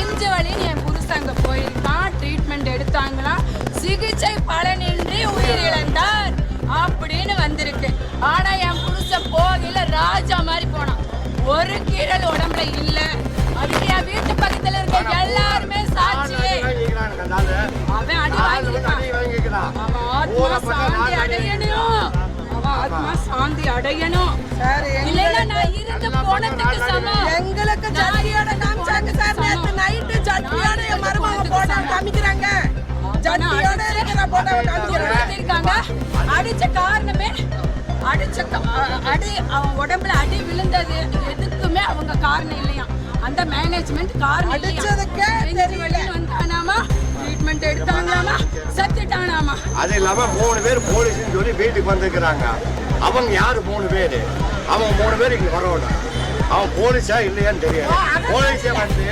தெரிஞ்ச வழியும் என் புருஷங்க போயிருக்கான் ட்ரீட்மெண்ட் எடுத்தாங்களா? சிகிச்சை பலனின்றி உயிரிழந்தார் அப்படின்னு வந்திருக்கு. ஆனா என் புருஷன் போகையில ராஜா மாதிரி போனான். ஒரு கீரல் உடம்புல இல்ல. அவங்க என் வீட்டு பக்கத்துல இருக்க எல்லாருமே சாட்சியே அவன் அடி வாங்கிக்கிறான். அவன் ஆத்மா சாந்தி அடையணும். அவன் ஆத்மா சாந்தி அடையணும். இல்லைன்னா நான் இருந்து போனதுக்கு சமம். இருக்காங்க அடிச்ச காரணமே அடிச்ச அடி அவன் உடம்புல அடி விழுந்தது. எதுக்குமே அவங்க காரணம் இல்லையா அந்த மேனேஜ்மெண்ட் காரணம் இல்லையா. அடிச்சதுக்கே வந்தானாமா? ட்ரீட்மெண்ட் எடுத்தாங்களாமா சத்துட்டானாமா? அது இல்லாம மூணு பேர் போலீஸ்னு சொல்லி வீட்டுக்கு வந்திருக்கிறாங்க. அவங்க யாரு மூணு பேர்? அவங்க மூணு பேர் இங்க வரணும். அவன் போலீஸா இல்லையான்னு தெரியாது போலீஸே வந்து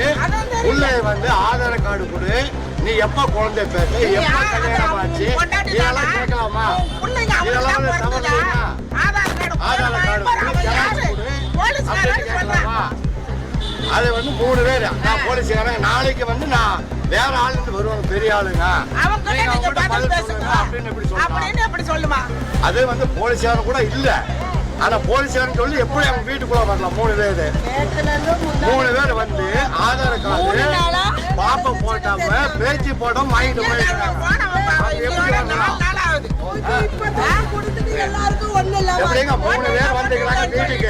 உள்ள வந்து ஆதார் கார்டு கொடு. நீ எப்ப குழந்தை பேச எப்ப கல்யாணம் ஆச்சு இதெல்லாம் கேட்கலாமா? இதெல்லாம் வந்து? ஆதார் கார்டு கொடு ஜெராக்ஸ் கொடு அப்படின்னு கேட்கலாமா? அது வந்து மூணு பேர். நான் போலீஸ்காரன். நாளைக்கு வந்து நான் வேற ஆளுங்க வருவாங்க பெரிய ஆளுங்க. அப்படின்னு எப்படி சொல்லுமா? அது வந்து போலீஸ்காரன் கூட இல்ல. ஆனா போலீஸ்காரன் சொல்லி எப்படி அவங்க வீட்டுக்குள்ள வரலாம்? மூணு பேரு. மூணு பேர் வந்து ஆதார் கார்டு. பாப்பா போட்டாம பேச்சு போட்டோம் வாங்கிட்டு போயிருக்காங்க எப்படிங்க மூணு பேர் வந்துக்கிறாங்க வீட்டுக்கு?